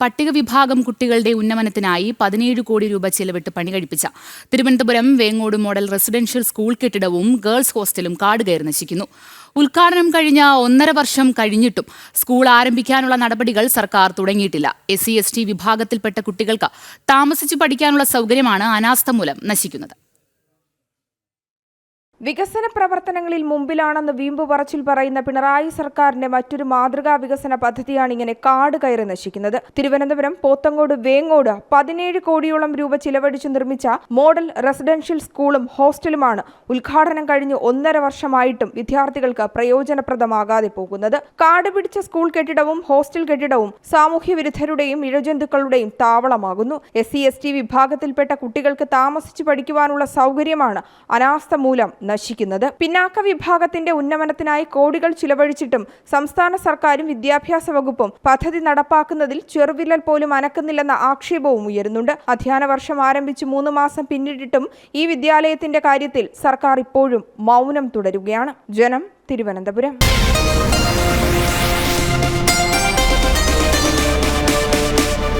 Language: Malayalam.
പട്ടിക വിഭാഗം കുട്ടികളുടെ ഉന്നമനത്തിനായി പതിനേഴ് കോടി രൂപ ചെലവിട്ട് പണി കഴിപ്പിച്ച Thiruvananthapuram Vengode model residential school കെട്ടിടവും ഗേൾസ് ഹോസ്റ്റലും കാട് കയറി നശിക്കുന്നു. ഉദ്ഘാടനം കഴിഞ്ഞ ഒന്നര വർഷം കഴിഞ്ഞിട്ടും സ്കൂൾ ആരംഭിക്കാനുള്ള നടപടികൾ സർക്കാർ തുടങ്ങിയിട്ടില്ല. എസ് സി വിഭാഗത്തിൽപ്പെട്ട കുട്ടികൾക്ക് താമസിച്ചു പഠിക്കാനുള്ള സൗകര്യമാണ് അനാസ്ഥ മൂലം നശിക്കുന്നത്. വികസന പ്രവർത്തനങ്ങളിൽ മുമ്പിലാണെന്ന് വീമ്പ് പറച്ചിൽ പറയുന്ന പിണറായി സർക്കാരിന്റെ മറ്റൊരു മാതൃകാ വികസന പദ്ധതിയാണ് ഇങ്ങനെ കാട് കയറി നശിക്കുന്നത്. തിരുവനന്തപുരം പോത്തങ്കോട് വേങ്ങോട് പതിനേഴ് കോടിയോളം രൂപ ചിലവഴിച്ച് നിർമ്മിച്ച മോഡൽ റെസിഡൻഷ്യൽ സ്കൂളും ഹോസ്റ്റലുമാണ് ഉദ്ഘാടനം കഴിഞ്ഞ് ഒന്നര വർഷമായിട്ടും വിദ്യാർത്ഥികൾക്ക് പ്രയോജനപ്രദമാകാതെ പോകുന്നത്. കാട് പിടിച്ച സ്കൂൾ കെട്ടിടവും ഹോസ്റ്റൽ കെട്ടിടവും സാമൂഹ്യ വിരുദ്ധരുടെയും ഇഴജന്തുക്കളുടെയും താവളമാകുന്നു. എസ് സി എസ് ടി വിഭാഗത്തിൽപ്പെട്ട കുട്ടികൾക്ക് താമസിച്ച് പഠിക്കുവാനുള്ള സൗകര്യമാണ് അനാസ്ഥ മൂലം നശിക്കുന്നത്. പിന്നാക്ക വിഭാഗത്തിന്റെ ഉന്നമനത്തിനായി കോടികൾ ചിലവഴിച്ചിട്ടും സംസ്ഥാന സർക്കാരും വിദ്യാഭ്യാസ വകുപ്പും പദ്ധതി നടപ്പാക്കുന്നതിൽ ചെറുവിരൽ പോലും അനക്കുന്നില്ലെന്ന ആക്ഷേപവും ഉയരുന്നുണ്ട്. അധ്യയന വർഷം ആരംഭിച്ച് മൂന്ന് മാസം പിന്നിട്ടിട്ടും ഈ വിദ്യാലയത്തിന്റെ കാര്യത്തിൽ സർക്കാർ ഇപ്പോഴും മൗനം തുടരുകയാണ്. ജനം തിരുവനന്തപുരം.